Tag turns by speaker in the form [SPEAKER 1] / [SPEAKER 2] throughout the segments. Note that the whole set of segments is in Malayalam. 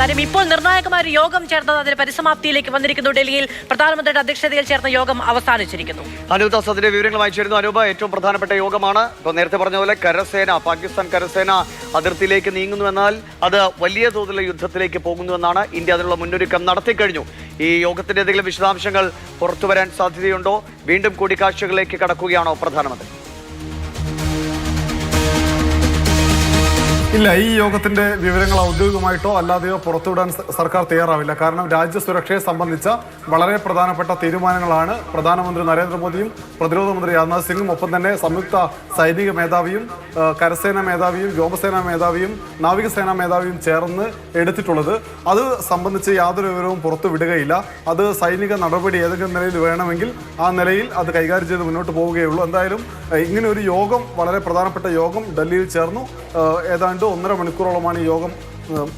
[SPEAKER 1] കാര്യം ഇപ്പോൾ നിർണായകമായ ഒരു യോഗം ചേർന്നത് അതിന്റെ പരിസമാപ്തിയിലേക്ക് വന്നിരിക്കുന്നു. ഡൽഹിയിൽ പ്രധാനമന്ത്രിയുടെ അധ്യക്ഷതയിൽ ചേർന്ന യോഗം അവസാനിച്ചിരിക്കുന്നു.
[SPEAKER 2] അനൂപ് ദാസ് അതിന്റെ വിവരങ്ങൾ വായിച്ചിരുന്നു. അനൂപ ഏറ്റവും പ്രധാനപ്പെട്ട യോഗമാണ്. ഇപ്പോൾ നേരത്തെ പറഞ്ഞ പോലെ കരസേന പാകിസ്ഥാൻ കരസേന അതിർത്തിയിലേക്ക് നീങ്ങുന്നു എന്നാൽ അത് വലിയ തോതിലുള്ള യുദ്ധത്തിലേക്ക് പോകുന്നുവെന്നാണ് ഇന്ത്യ അതിനുള്ള മുന്നൊരുക്കം നടത്തിക്കഴിഞ്ഞു. ഈ യോഗത്തിന്റെ എന്തെങ്കിലും വിശദാംശങ്ങൾ പുറത്തുവരാൻ സാധ്യതയുണ്ടോ? വീണ്ടും കൂടിക്കാഴ്ചകളിലേക്ക് കടക്കുകയാണോ പ്രധാനമന്ത്രി?
[SPEAKER 3] ഇല്ല ഈ യോഗത്തിന്റെ വിവരങ്ങൾ ഔദ്യോഗികമായിട്ടോ അല്ലാതെയോ പുറത്തുവിടാൻ സർക്കാർ തയ്യാറാവില്ല. കാരണം രാജ്യ സുരക്ഷയെ സംബന്ധിച്ച വളരെ പ്രധാനപ്പെട്ട തീരുമാനങ്ങളാണ് പ്രധാനമന്ത്രി നരേന്ദ്രമോദിയും പ്രതിരോധ മന്ത്രി രാജ്നാഥ് സിംഗും ഒപ്പം തന്നെ സംയുക്ത സൈനിക മേധാവിയും കരസേനാ മേധാവിയും വ്യോമസേനാ മേധാവിയും നാവികസേനാ മേധാവിയും ചേർന്ന് എടുത്തിട്ടുള്ളത്. അത് സംബന്ധിച്ച് യാതൊരു വിവരവും പുറത്തു വിടുകയില്ല അത് സൈനിക നടപടി ഏതെങ്കിലും നിലയിൽ വേണമെങ്കിൽ ആ നിലയിൽ അത് കൈകാര്യം ചെയ്ത് മുന്നോട്ട് പോവുകയുള്ളൂ. എന്തായാലും ഇങ്ങനെ ഒരു യോഗം വളരെ പ്രധാനപ്പെട്ട യോഗം ഡൽഹിയിൽ ചേർന്നു. ഏഹ്, ഏതാണ്ട് ഒന്നര മണിക്കൂറോളമാണ് യോഗം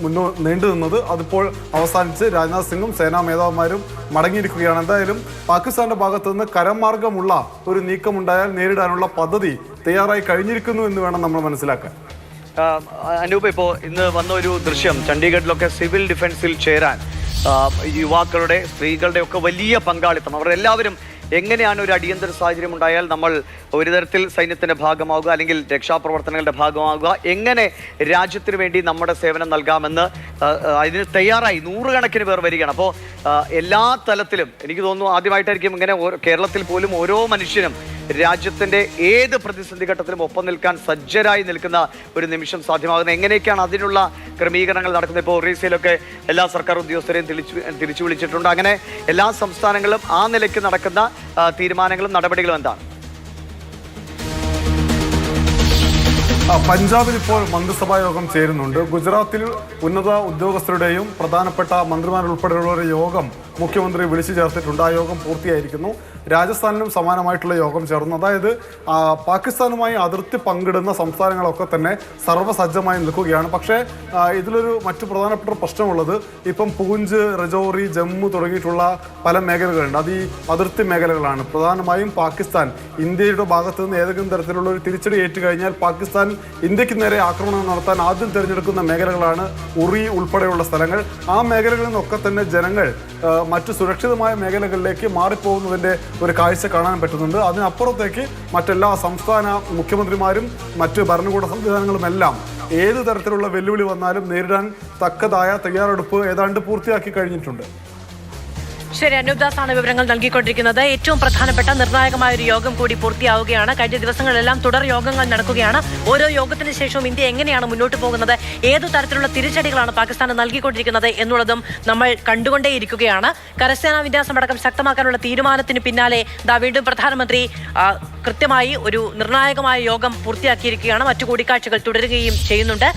[SPEAKER 3] മുന്നോ നീണ്ടു നിന്നത്. അതിപ്പോൾ അവസാനിച്ച് രാജ്നാഥ് സിംഗും സേനാ മേധാവിമാരും മടങ്ങിയിരിക്കുകയാണ്. എന്തായാലും പാകിസ്ഥാന്റെ ഭാഗത്ത് നിന്ന് കരമാർഗമുള്ള ഒരു നീക്കമുണ്ടായാൽ നേരിടാനുള്ള പദ്ധതി തയ്യാറായി കഴിഞ്ഞിരിക്കുന്നു എന്ന് വേണം നമ്മൾ മനസ്സിലാക്കാൻ.
[SPEAKER 2] അനൂപ് ഇപ്പോൾ ഇന്ന് വന്ന ഒരു ദൃശ്യം ചണ്ഡീഗഡിലൊക്കെ സിവിൽ ഡിഫൻസിൽ ചേരാൻ യുവാക്കളുടെ സ്ത്രീകളുടെ ഒക്കെ വലിയ പങ്കാളിത്തം അവർ എല്ലാവരും എങ്ങനെയാണ് ഒരു അടിയന്തര സാഹചര്യം ഉണ്ടായാൽ നമ്മൾ ഒരു തരത്തിൽ സൈന്യത്തിന്റെ ഭാഗമാവുക അല്ലെങ്കിൽ രക്ഷാപ്രവർത്തനങ്ങളുടെ ഭാഗമാവുക? എങ്ങനെ രാജ്യത്തിന് വേണ്ടി നമ്മുടെ സേവനം നൽകാമെന്ന് അതിന് തയ്യാറായി നൂറുകണക്കിന് പേർ വരികയാണ്. അപ്പോൾ എല്ലാ തലത്തിലും എനിക്ക് തോന്നുന്നു ആദ്യമായിട്ടായിരിക്കും ഇങ്ങനെ കേരളത്തിൽ പോലും ഓരോ മനുഷ്യനും രാജ്യത്തിന്റെ ഏത് പ്രതിസന്ധി ഘട്ടത്തിലും ഒപ്പം നിൽക്കാൻ സജ്ജരായി നിൽക്കുന്ന ഒരു നിമിഷം സാധ്യമാകുന്നത് എങ്ങനെയൊക്കെയാണ് അതിനുള്ള ക്രമീകരണങ്ങൾ നടക്കുന്നത്? ഇപ്പോൾ ഒറീസയിലൊക്കെ എല്ലാ സർക്കാർ ഉദ്യോഗസ്ഥരെയും തിരിച്ചു തിരിച്ചു വിളിച്ചിട്ടുണ്ട്. അങ്ങനെ എല്ലാ സംസ്ഥാനങ്ങളിലും ആ നിലയ്ക്ക് നടക്കുന്ന തീരുമാനങ്ങളും നടപടികളും എന്താണ്?
[SPEAKER 3] പഞ്ചാബിൽ ഇപ്പോൾ മന്ത്രിസഭാ യോഗം ചേരുന്നുണ്ട്. ഗുജറാത്തിൽ ഉന്നത ഉദ്യോഗസ്ഥരുടെയും പ്രധാനപ്പെട്ട മന്ത്രിമാരുൾപ്പെടെയുള്ളവരുടെ യോഗം മുഖ്യമന്ത്രി വിളിച്ചു ചേർത്തിട്ടുണ്ട്. ആ യോഗം പൂർത്തിയായിരിക്കുന്നു. രാജസ്ഥാനിലും സമാനമായിട്ടുള്ള യോഗം ചേർന്നു. അതായത് പാകിസ്ഥാനുമായി അതിർത്തി പങ്കിടുന്ന സംസ്ഥാനങ്ങളൊക്കെ തന്നെ സർവസജ്ജമായി നിൽക്കുകയാണ്. പക്ഷേ ഇതിലൊരു മറ്റു പ്രധാനപ്പെട്ട പ്രശ്നമുള്ളത് ഇപ്പം പൂഞ്ച് റജോറി ജമ്മു തുടങ്ങിയിട്ടുള്ള പല മേഖലകളുണ്ട്. അത് ഈ അതിർത്തി മേഖലകളാണ്. പ്രധാനമായും പാകിസ്ഥാൻ ഇന്ത്യയുടെ ഭാഗത്തു നിന്ന് ഏതെങ്കിലും തരത്തിലുള്ള ഒരു തിരിച്ചടി ഏറ്റു കഴിഞ്ഞാൽ പാകിസ്ഥാൻ ഇന്ത്യയ്ക്ക് നേരെ ആക്രമണം നടത്താൻ ആദ്യം തിരഞ്ഞെടുക്കുന്ന മേഖലകളാണ് ഉറി ഉൾപ്പെടെയുള്ള സ്ഥലങ്ങൾ. ആ മേഖലകളിൽ നിന്നൊക്കെ തന്നെ ജനങ്ങൾ മറ്റു സുരക്ഷിതമായ മേഖലകളിലേക്ക് മാറിപ്പോകുന്നതിന്റെ ഒരു കാഴ്ച കാണാൻ പറ്റുന്നുണ്ട്. അതിനപ്പുറത്തേക്ക് മറ്റെല്ലാ സംസ്ഥാന മുഖ്യമന്ത്രിമാരും മറ്റ് ഭരണകൂട സംവിധാനങ്ങളുമെല്ലാം ഏത് തരത്തിലുള്ള വെല്ലുവിളി വന്നാലും നേരിടാൻ തക്കതായ തയ്യാറെടുപ്പ് ഏതാണ്ട് പൂർത്തിയാക്കി കഴിഞ്ഞിട്ടുണ്ട്.
[SPEAKER 1] ശരി അനൂപ് ആണ് വിവരങ്ങൾ നൽകിക്കൊണ്ടിരിക്കുന്നത്. ഏറ്റവും പ്രധാനപ്പെട്ട നിർണായകമായ ഒരു യോഗം കൂടി പൂർത്തിയാവുകയാണ്. കഴിഞ്ഞ ദിവസങ്ങളിലെല്ലാം തുടർ യോഗങ്ങൾ നടക്കുകയാണ്. ഓരോ യോഗത്തിന് ശേഷവും ഇന്ത്യ എങ്ങനെയാണ് മുന്നോട്ട് പോകുന്നത്? ഏതു തരത്തിലുള്ള തിരിച്ചടികളാണ് പാകിസ്ഥാന് നൽകിക്കൊണ്ടിരിക്കുന്നത് എന്നുള്ളതും നമ്മൾ കണ്ടുകൊണ്ടേയിരിക്കുകയാണ്. കരസേനാ വിന്യാസം അടക്കം ശക്തമാക്കാനുള്ള തീരുമാനത്തിന് പിന്നാലെ ദാ വീണ്ടും പ്രധാനമന്ത്രി കൃത്യമായി ഒരു നിർണായകമായ യോഗം പൂർത്തിയാക്കിയിരിക്കുകയാണ്. മറ്റു കൂടിക്കാഴ്ചകൾ തുടരുകയും ചെയ്യുന്നുണ്ട്.